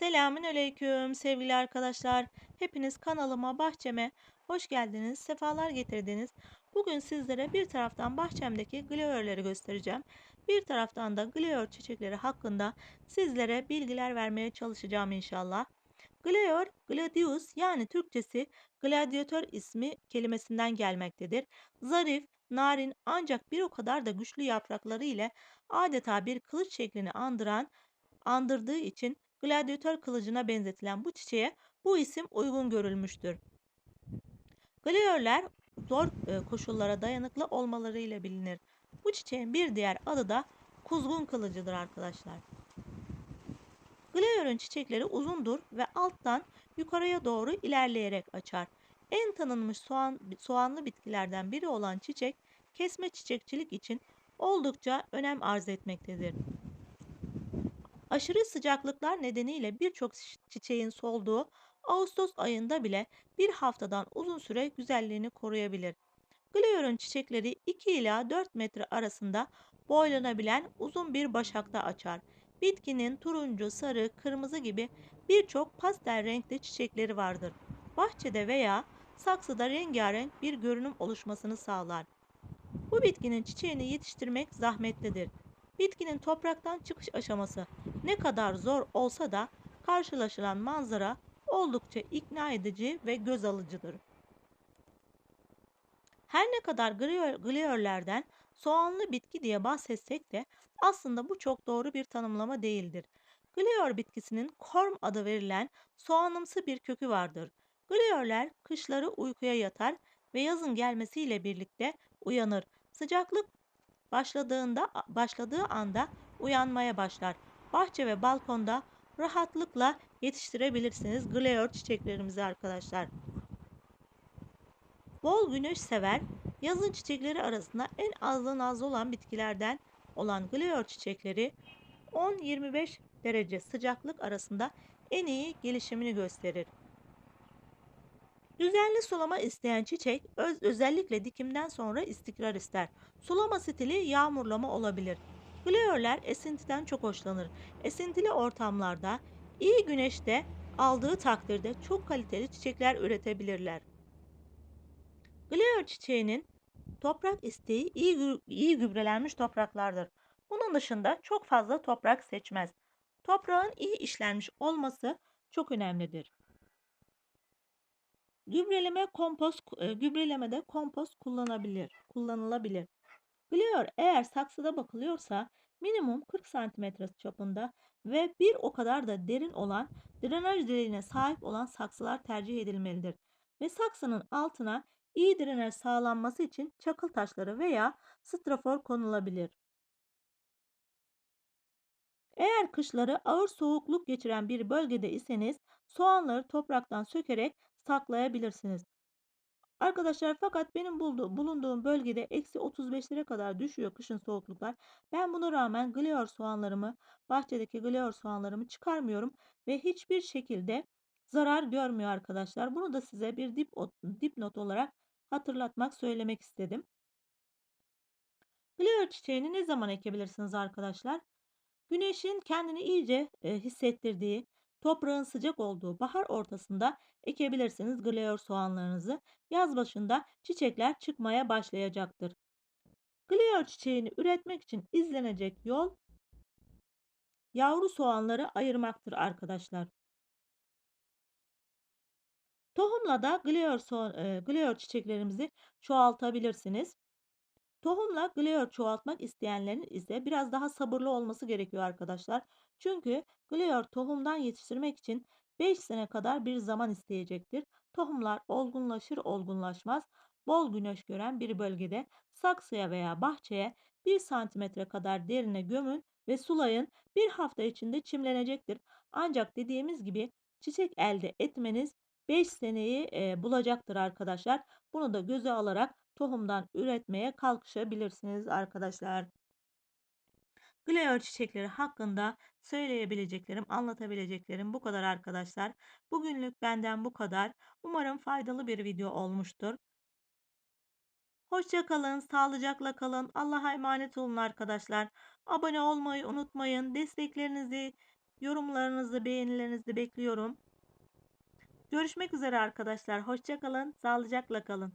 Selamünaleyküm sevgili arkadaşlar. Hepiniz kanalıma, bahçeme hoş geldiniz, sefalar getirdiniz. Bugün sizlere bir taraftan bahçemdeki glioörleri göstereceğim. Bir taraftan da glioör çiçekleri hakkında sizlere bilgiler vermeye çalışacağım inşallah. Glioör, gladius yani Türkçesi gladyatör ismi kelimesinden gelmektedir. Zarif, narin ancak bir o kadar da güçlü yaprakları ile adeta bir kılıç şeklini andıran andırdığı için gladyatör kılıcına benzetilen bu çiçeğe bu isim uygun görülmüştür. Glioörler zor e, koşullara dayanıklı olmalarıyla bilinir. Bu çiçeğin bir diğer adı da kuzgun kılıcıdır arkadaşlar. Glioörün çiçekleri uzundur ve alttan yukarıya doğru ilerleyerek açar. En tanınmış soğan, soğanlı bitkilerden biri olan çiçek, kesme çiçekçilik için oldukça önem arz etmektedir. Aşırı sıcaklıklar nedeniyle birçok çiçeğin solduğu Ağustos ayında bile bir haftadan uzun süre güzelliğini koruyabilir. Gliour'un çiçekleri 2 ila 4 metre arasında boylanabilen uzun bir başakta açar. Bitkinin turuncu, sarı, kırmızı gibi birçok pastel renkli çiçekleri vardır. Bahçede veya saksıda rengarenk bir görünüm oluşmasını sağlar. Bu bitkinin çiçeğini yetiştirmek zahmetlidir. Bitkinin topraktan çıkış aşaması ne kadar zor olsa da karşılaşılan manzara oldukça ikna edici ve göz alıcıdır. Her ne kadar gliörlerden soğanlı bitki diye bahsetsek de aslında bu çok doğru bir tanımlama değildir. Glior bitkisinin korm adı verilen soğanımsı bir kökü vardır. Gliorler kışları uykuya yatar ve yazın gelmesiyle birlikte uyanır. Sıcaklık başladığında başladığı anda uyanmaya başlar. Bahçe ve balkonda rahatlıkla yetiştirebilirsiniz gleor çiçeklerimizi arkadaşlar. Bol güneş sever, yazın çiçekleri arasında en azlı nazlı olan bitkilerden olan gleor çiçekleri 10-25 derece sıcaklık arasında en iyi gelişimini gösterir. Düzenli sulama isteyen çiçek öz, özellikle dikimden sonra istikrar ister. Sulama stili yağmurlama olabilir. Gleörler esintiden çok hoşlanır. Esintili ortamlarda iyi güneşte aldığı takdirde çok kaliteli çiçekler üretebilirler. Gleör çiçeğinin toprak isteği iyi, iyi gübrelenmiş topraklardır. Bunun dışında çok fazla toprak seçmez. Toprağın iyi işlenmiş olması çok önemlidir. Gübreleme kompost e, gübrelemede kompost kullanabilir, kullanılabilir. Glior eğer saksıda bakılıyorsa minimum 40 cm çapında ve bir o kadar da derin olan drenaj deliğine sahip olan saksılar tercih edilmelidir. Ve saksının altına iyi drenaj sağlanması için çakıl taşları veya strafor konulabilir. Eğer kışları ağır soğukluk geçiren bir bölgede iseniz soğanları topraktan sökerek saklayabilirsiniz. Arkadaşlar fakat benim bulduğum, bulunduğum bölgede eksi 35'lere kadar düşüyor kışın soğukluklar. Ben buna rağmen glior soğanlarımı, bahçedeki glior soğanlarımı çıkarmıyorum ve hiçbir şekilde zarar görmüyor arkadaşlar. Bunu da size bir dip, dipnot olarak hatırlatmak, söylemek istedim. Glior çiçeğini ne zaman ekebilirsiniz arkadaşlar? Güneşin kendini iyice e, hissettirdiği, Toprağın sıcak olduğu bahar ortasında ekebilirsiniz gleor soğanlarınızı. Yaz başında çiçekler çıkmaya başlayacaktır. Gleor çiçeğini üretmek için izlenecek yol yavru soğanları ayırmaktır arkadaşlar. Tohumla da gleor, so e, gleor çiçeklerimizi çoğaltabilirsiniz. Tohumla gleor çoğaltmak isteyenlerin ise biraz daha sabırlı olması gerekiyor arkadaşlar. Çünkü gleor tohumdan yetiştirmek için 5 sene kadar bir zaman isteyecektir. Tohumlar olgunlaşır olgunlaşmaz bol güneş gören bir bölgede saksıya veya bahçeye 1 santimetre kadar derine gömün ve sulayın bir hafta içinde çimlenecektir. Ancak dediğimiz gibi çiçek elde etmeniz 5 seneyi e, bulacaktır arkadaşlar. Bunu da göze alarak tohumdan üretmeye kalkışabilirsiniz arkadaşlar. Gleor çiçekleri hakkında söyleyebileceklerim, anlatabileceklerim bu kadar arkadaşlar. Bugünlük benden bu kadar. Umarım faydalı bir video olmuştur. Hoşça kalın, sağlıcakla kalın. Allah'a emanet olun arkadaşlar. Abone olmayı unutmayın. Desteklerinizi Yorumlarınızı, beğenilerinizi bekliyorum. Görüşmek üzere arkadaşlar. Hoşça kalın, sağlıcakla kalın.